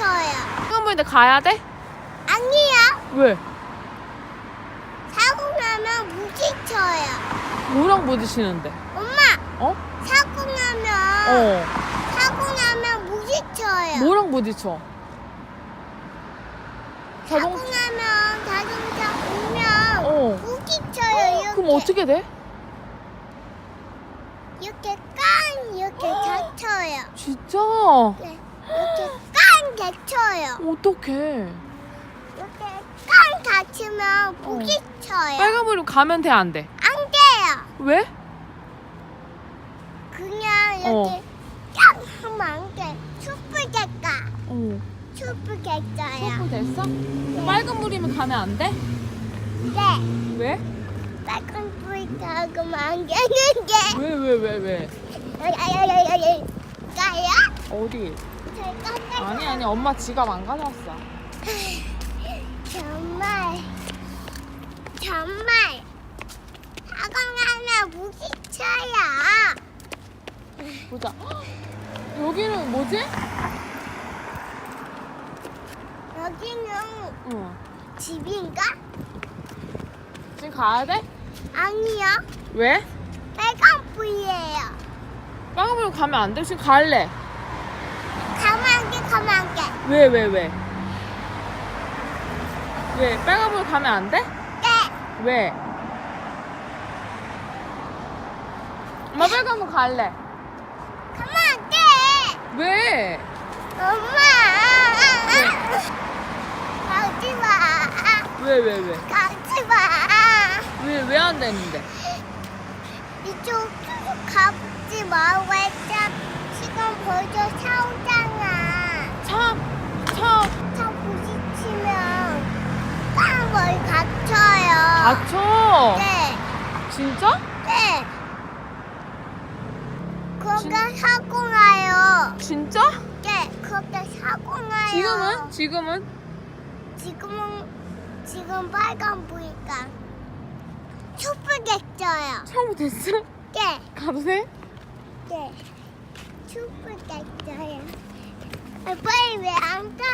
부딪혀요. 빨간불인데 가야 돼? 아니야. 왜? 사고 나면 부딪혀요. 뭐랑 부딪히는데? 엄마, 어? 사고 나면 어. 사고 나면 부딪혀요. 뭐랑 부딪혀? 사고 자동 나면 자동차 오면 어. 부딪혀요. 이렇게. 그럼 어떻게 돼? 이렇게 깡 이렇게 다쳐요. 진짜? 네, 다쳐요. 어떡해. 이렇게 깡 다치면 부딪혀요. 빨간불이면 가면 돼, 안 돼? 안 돼요. 왜? 그냥 이렇게 어. 깡 하면 안 돼. 촛불 될까? 어. 됐어요. 소프 됐어? 빨간불이면 가면 안 돼? 네. 왜? 빨간 불 가면 안 되는데. 왜, 왜, 왜, 왜? 가요? 어디? 아니, 아니, 엄마 지갑 안 가져왔어. 정말 정말 사과하면 부딪혀요. 보자. 헉, 여기는 뭐지? 여기는 응. 집인가? 지금 가야 돼? 아니요. 왜? 빨간 불이에요. 빨간불 가면 안 돼? 지금 갈래. 게 가만 게. 왜, 왜, 왜? 왜? 빨간불 가면 안 돼? 네. 왜? 엄마 빨간불 갈래. 가만 게. 왜? 엄마. 가지 마. 왜, 왜, 왜? 가지 마. 왜, 왜 안 되는데? 이쪽 가지 마. 왜자 지금 벌써 사오잖 다쳐. 네, 진짜? 네. 거기 사고 나요. 진짜? 네, 거기 사고 나요. 지금은? 지금은? 지금은 지금 빨간 불이니까 촛불 됐어요. 차고 됐어? 네, 가도 돼? 네. 촛불 됐어요. 아, 빨리 왜안 가?